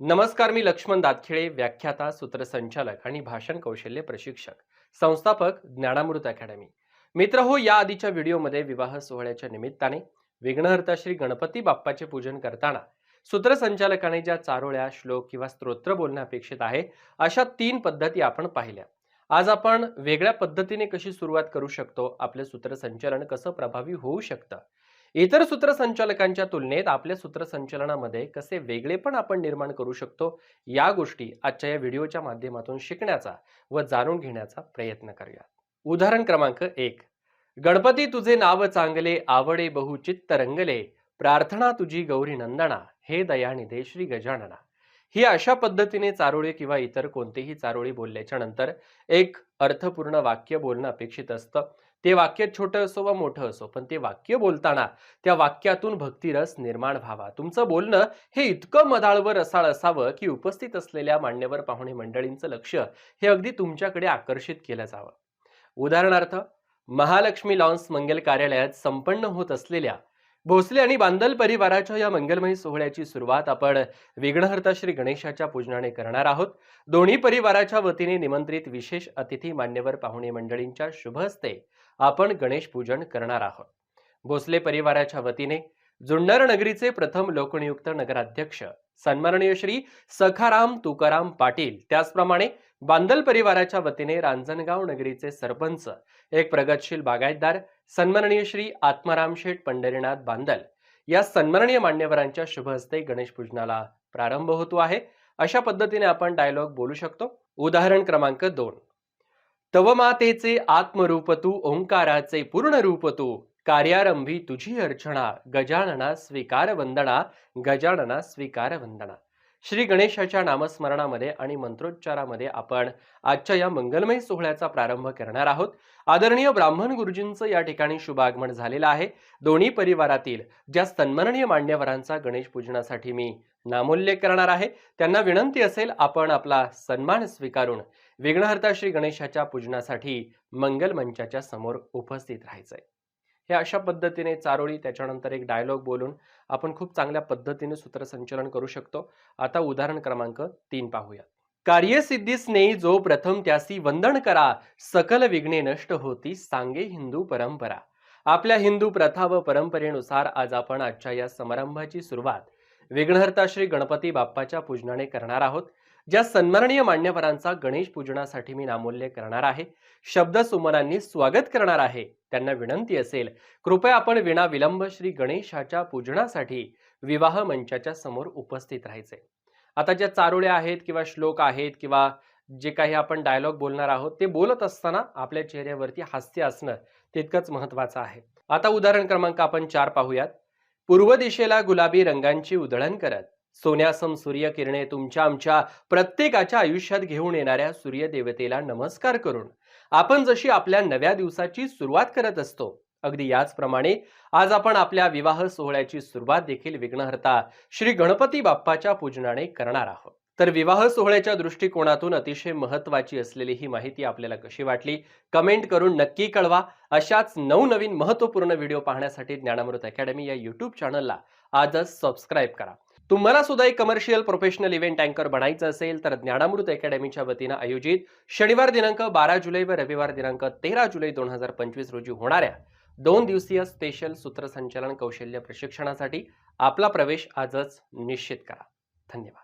नमस्कार मी लक्ष्मण दातखिळे व्याख्याता सूत्रसंचालक आणि भाषण कौशल्य प्रशिक्षक संस्थापक ज्ञानामृत अकॅडमी. मित्र हो या आधीच्या व्हिडिओमध्ये विवाह सोहळ्याच्या निमित्ताने विघ्नहर्ता श्री गणपती बाप्पाचे पूजन करताना सूत्रसंचालकाने ज्या चारोळ्या श्लोक किंवा स्तोत्र बोलणे अपेक्षित आहे अशा तीन पद्धती आपण पाहिल्या. आज आपण वेगळ्या पद्धतीने कशी सुरुवात करू शकतो आपलं सूत्रसंचालन कसं प्रभावी होऊ शकतं इतर सूत्रसंचालकांच्या तुलनेत आपल्या सूत्रसंचालनामध्ये कसे वेगळेपण आपण निर्माण करू शकतो या गोष्टी आजच्या या व्हिडिओच्या माध्यमातून शिकण्याचा व जाणून घेण्याचा प्रयत्न करूया उदाहरण क्रमांक एक. गणपती तुझे नाव चांगले आवडे बहुचित्त रंगले प्रार्थना तुझी गौरी नंदना हे दयानिधे श्री गजानना. ही अशा पद्धतीने चारोळी किंवा इतर कोणतेही चारोळी बोलल्याच्या नंतर एक अर्थपूर्ण वाक्य बोलणं अपेक्षित असतं. ते वाक्य छोटं असो वा मोठं असो पण ते वाक्य बोलताना त्या वाक्यातून भक्तिरस निर्माण व्हावा. तुमचं बोलणं हे इतकं मधाळवर रसाळ असावं की उपस्थित असलेल्या मान्यवर पाहुणे मंडळींचं लक्ष हे अगदी तुमच्याकडे आकर्षित केलं जावं. उदाहरणार्थ महालक्ष्मी लॉन्स मंगल कार्यालयात संपन्न होत असलेल्या भोसले आणि बांदल परिवाराच्या या मंगलमयी सोहळ्याची सुरुवात आपण विघ्नहर्ता श्री गणेशाच्या पूजनाने करणार आहोत. दोन्ही परिवाराच्या वतीने निमंत्रित विशेष अतिथी मान्यवर पाहुणे मंडळींच्या शुभ हस्ते आपण गणेश पूजन करणार आहोत. भोसले परिवाराच्या वतीने जुन्नर नगरीचे प्रथम लोकनियुक्त नगराध्यक्ष सन्माननीय श्री सखाराम तुकाराम पाटील त्याचप्रमाणे बांदल परिवाराच्या वतीने रांजणगाव नगरीचे सरपंच एक प्रगतशील बागायतदार सन्माननीय श्री आत्माराम शेठ पंढरीनाथ बांदल या सन्माननीय मान्यवरांच्या शुभ हस्ते गणेश पूजनाला प्रारंभ होतो आहे. अशा पद्धतीने आपण डायलॉग बोलू शकतो. उदाहरण क्रमांक दोन. तव मातेचे आत्मरूप तू ओंकाराचे पूर्ण रूप तू कार्यारंभी तुझी अर्चना गजानना स्वीकार वंदना गजानना स्वीकार वंदना. श्री गणेशाच्या नामस्मरणामध्ये आणि मंत्रोच्चारामध्ये आपण आजच्या या मंगलमय सोहळ्याचा प्रारंभ करणार आहोत. आदरणीय ब्राह्मण गुरुजींचं या ठिकाणी शुभागमन झालेलं आहे. दोन्ही परिवारातील ज्या सन्माननीय मान्यवरांचा गणेश पूजनासाठी मी नामोल्लेख करणार आहे. त्यांना विनंती असेल आपण आपला सन्मान स्वीकारून विघ्नहर्ता श्री गणेशाच्या पूजनासाठी मंगल मंचाच्या समोर उपस्थित राहायचंय. हे अशा पद्धतीने चारोळी त्याच्यानंतर एक डायलॉग बोलून आपण खूप चांगल्या पद्धतीने सूत्रसंचलन करू शकतो. आता उदाहरण क्रमांक तीन पाहूया कार्यसिद्धी नेई जो प्रथम त्यासी वंदन करा सकल विघ्ने नष्ट होती सांगे हिंदू परंपरा. आपल्या हिंदू प्रथा व परंपरेनुसार आज आपण आजच्या या समारंभाची सुरुवात विघ्नहर्ता श्री गणपती बाप्पाच्या पूजनाने करणार आहोत. ज्या सन्माननीय मान्यवरांचा गणेश पूजनासाठी मी नामोल्य करणार आहे शब्द सुमनांनी स्वागत करणार आहे त्यांना विनंती असेल कृपया आपण विना विलंब श्री गणेशाच्या पूजनासाठी विवाह मंचाच्या समोर उपस्थित राहायचे. आता ज्या चारोळ्या आहेत किंवा श्लोक आहेत किंवा जे काही आपण डायलॉग बोलणार आहोत ते बोलत असताना आपल्या चेहऱ्यावरती हास्य असणं तितकंच महत्वाचं आहे. आता उदाहरण क्रमांक आपण चार पाहूयात. पूर्व दिशेला गुलाबी रंगांची उधळण करत सोन्यासम सूर्यकिरणे तुमच्या आमच्या प्रत्येकाच्या आयुष्यात घेऊन येणाऱ्या सूर्यदेवतेला नमस्कार करून आपण जशी आपल्या नव्या दिवसाची सुरुवात करत असतो अगदी याचप्रमाणे आज आपण आपल्या विवाह सोहळ्याची सुरुवात देखील विघ्नहर्ता श्री गणपती बाप्पाच्या पूजनाने करणार आहोत. तर विवाह सोहळ्याच्या दृष्टिकोनातून अतिशय महत्वाची असलेली ही माहिती आपल्याला कशी वाटली? कमेंट करून नक्की कळवा. अशाच नवनवीन महत्त्वपूर्ण व्हिडिओ पाहण्यासाठी ज्ञानामृत अकॅडमी या युट्यूब चॅनलला आजच सबस्क्राईब करा. तुम्हाला सुद्धा एक कमर्शियल प्रोफेशनल इव्हेंट अँकर बनायचं असेल तर ज्ञानामृत अकॅडमीच्या वतीनं आयोजित शनिवार दिनांक बारा जुलै व रविवार दिनांक तेरा जुलै दोन हजार पंचवीस रोजी होणाऱ्या दोन दिवसीय स्पेशल सूत्रसंचालन कौशल्य प्रशिक्षणासाठी आपला प्रवेश आजच निश्चित करा. धन्यवाद.